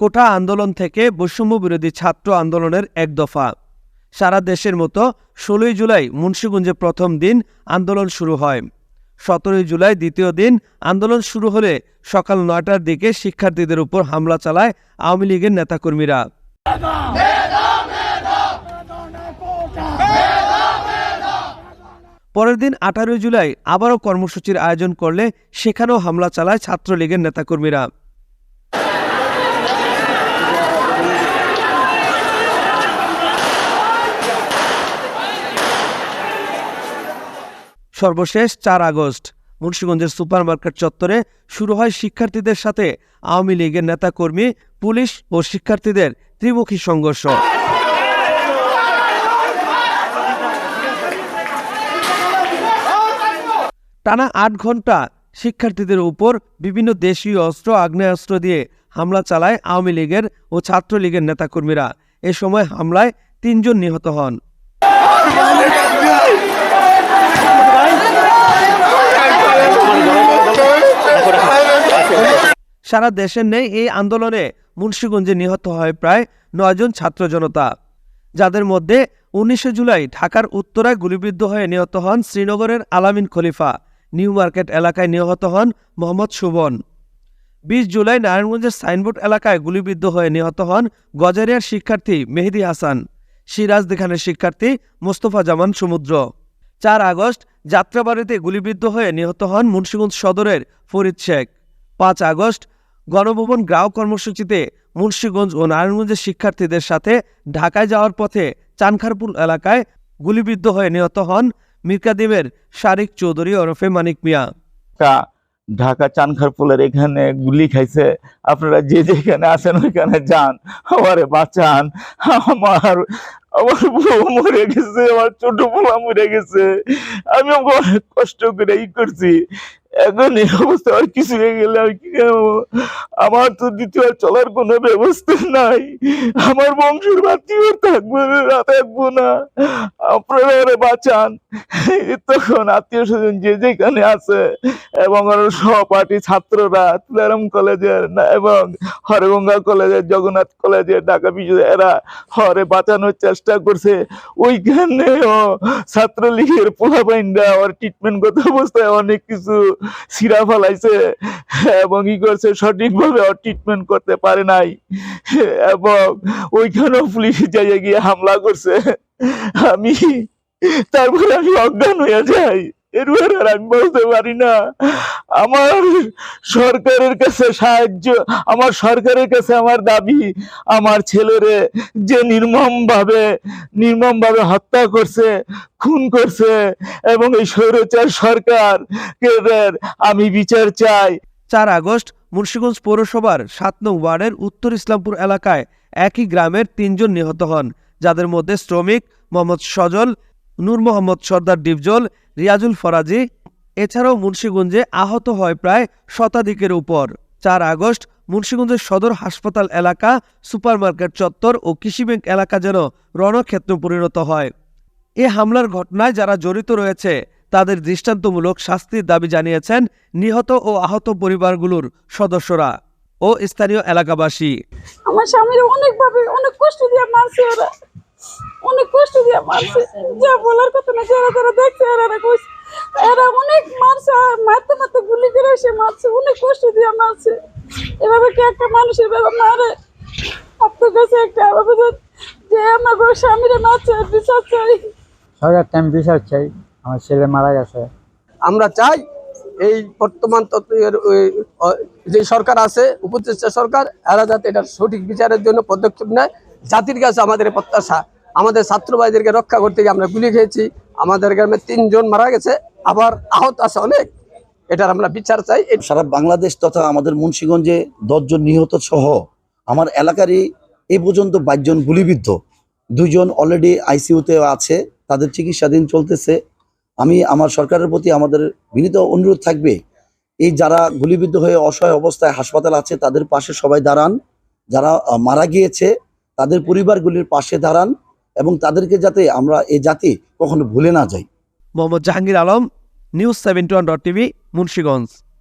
কোঠা আন্দোলন থেকে বৈষম্য বিরোধী ছাত্র আন্দোলনের এক দফা। সারা দেশের মতো ষোলোই জুলাই মুন্সীগঞ্জে প্রথম দিন আন্দোলন শুরু হয়। সতেরোই জুলাই দ্বিতীয় দিন আন্দোলন শুরু হলে সকাল নয়টার দিকে শিক্ষার্থীদের উপর হামলা চালায় আওয়ামী লীগের নেতাকর্মীরা। পরের দিন আঠারোই জুলাই আবারও কর্মসূচির আয়োজন করলে সেখানেও হামলা চালায় ছাত্রলীগের নেতাকর্মীরা। সর্বশেষ চার আগস্ট। মুন্সিগঞ্জের সুপারমার্কেট চত্বরে শুরু হয় শিক্ষার্থীদের সাথে আওয়ামী লীগের নেতাকর্মী, পুলিশ ও শিক্ষার্থীদের ত্রিমুখী সংঘর্ষ। টানা আট ঘণ্টা শিক্ষার্থীদের উপর বিভিন্ন দেশীয় অস্ত্র, আগ্নেয়াস্ত্র দিয়ে হামলা চালায় আওয়ামী লীগের ও ছাত্রলীগের নেতাকর্মীরা। এ সময় হামলায় তিনজন নিহত হন। সারা দেশের নেই এই আন্দোলনে মুন্সীগঞ্জে নিহত হয় প্রায় নয়জন ছাত্র জনতা। যাদের মধ্যে উনিশে জুলাই ঢাকার উত্তরায় গুলিবিদ্ধ হয়ে নিহত হন শ্রীনগরের আলামিন খলিফা, নিউ মার্কেট এলাকায় নিহত হন মোহাম্মদ সুবন। বিশ জুলাই নারায়ণগঞ্জের সাইনবোর্ড এলাকায় গুলিবিদ্ধ হয়ে নিহত হন গজারিয়ার শিক্ষার্থী মেহেদি হাসান, সিরাজ দেখানের শিক্ষার্থী মোস্তফা জামান সমুদ্র। চার আগস্ট যাত্রাবাড়িতে গুলিবিদ্ধ হয়ে নিহত হন মুন্সিগঞ্জ সদরের ফরিদ শেখ। পাঁচ আগস্ট গণভবন গ্রাহক কর্মসূচিতে মুন্সিগঞ্জ ও নারায়ণগঞ্জের শিক্ষার্থীদের সাথে ঢাকায় যাওয়ার পথে চানখারপুল এলাকায় গুলিবিদ্ধ হয়ে নিহত হন মিরকাদিমের শারিক চৌধুরী ওরফে মানিক মিয়া। ঢাকা চানখারপুলের এখানে গুলি খাইছে। আপনারা যে যেখানে আছেন ওইখানে যান। আমারে বাঁচান। আমার আমার বউ মরে গেছে, আমার ছোট পোলা মরে গেছে। আমি কষ্ট করে ই করছি। এখন এই অবস্থা, আর কিছু হয়ে গেলে আর কি আমার তো দ্বিতীয় চলার কোনো ব্যবস্থা নাই। আমার বংশের বাতিও থাকবে না থাকব না। আপনারা বাঁচান। তখন আত্মীয় স্বজন যে যেখানে আছে, এবং সহপাঠী ছাত্ররা, তুলারাম কলেজের এবং হরগঙ্গা কলেজের, জগন্নাথ কলেজের, ঢাকা বিশ্ববিদ্যালয় এরা হরে বাঁচানোর চেষ্টা করছে। ওইখানেও ছাত্রলীগের পোলাপাইনরা, ওর ট্রিটমেন্টগত অবস্থায় অনেক কিছু সিরা ফালাইছে এবং ই করছে, সঠিকভাবে ওর ট্রিটমেন্ট করতে পারে নাই। এবং ওইখানেও পুলিশ জায়গায় গিয়ে হামলা করছে। আমি, তারপরে আমি অজ্ঞান হয়ে যাই। এরপর আমি বলতে পারি না। আমার সরকারের কাছে সাহায্য, আমার সরকারের কাছে আমার দাবি, আমার ছেলেরে যে নির্মম ভাবে নির্মম হত্যা করছে, খুন করছে, এবং এই স্বৈরাচার সরকার আমি বিচার চাই। চার আগস্ট মুন্সিগঞ্জ পৌরসভার সাত নং ওয়ার্ডের উত্তর ইসলামপুর এলাকায় একই গ্রামের তিনজন নিহত হন, যাদের মধ্যে শ্রমিক মোহাম্মদ সজল নূর মোহাম্মদ সর্দার ডিপজল, রিয়াজুল ফরাজি, এছাড়াও মুন্সিগঞ্জে আহত হয় প্রায় শতাধিকের উপর। চার আগস্ট, মুন্সিগঞ্জের সদর হাসপাতাল এলাকা, সুপারমার্কেট চত্বর ও কৃষি ব্যাংক এলাকা যেন রণক্ষেত্র পরিণত হয়। এ হামলার ঘটনায় যারা জড়িত রয়েছে, তাদের দৃষ্টান্তমূলক শাস্তির দাবি জানিয়েছেন নিহত ও আহত পরিবারগুলোর সদস্যরা ও স্থানীয় এলাকাবাসী। আমার স্বামীর অনেক ভাবে অনেক কষ্ট দিয়ে মারছে ওরা। অনেক কষ্ট দিয়ে মারছে। যা বলার কথা না যারা যারা দেখছে এরা কইছে এরা অনেক মারছে মারতে মারতে গুলি করে এসে মারছে অনেক কষ্ট দিয়ে মারছে। এভাবে কি একটা মানুষ এভাবে মারে? আপনার কাছে একটা আবেদন যে আমার বউ স্বামীরে মারছে বিচার চাই। সরকার টাইম বিচার চাই আমার ছেলে মারা গেছে। আমরা চাই এই বর্তমান তত্ত্বের ওই- যে সরকার আছে উপদেষ্টা সরকার এরা যাতে এটার সঠিক বিচারের জন্য পদক্ষেপ নেয়। জাতির কাছে আমাদের প্রত্যাশা, আমাদের ছাত্র ভাইদেরকে রক্ষা করতে গিয়ে আমরা গুলি খেয়েছি, আমাদের গ্রামে তিনজন মারা গেছে, আবার আহত আছে অনেক। এটার আমরা বিচার চাই। সারা বাংলাদেশ তথা আমাদের মুন্সিগঞ্জে দশজন নিহত সহ আমার এলাকারই এ পর্যন্ত বাইশজন গুলিবিদ্ধ। দুজন অলরেডি আইসিইউতে আছে, তাদের চিকিৎসাধীন চলতেছে। আমি আমার সরকারের প্রতি আমাদের বিনীত অনুরোধ থাকবে, এই যারা গুলিবিদ্ধ হয়ে অসহায় অবস্থায় হাসপাতাল আছে, তাদের পাশে সবাই দাঁড়ান। যারা মারা গিয়েছে তাদের পরিবারগুলির পাশে দাঁড়ান এবং তাদেরকে যাতে আমরা এই জাতি কখনো ভুলে না যাই। Mohammad Jahangir Alam news seventy one dot TV Munshiganj.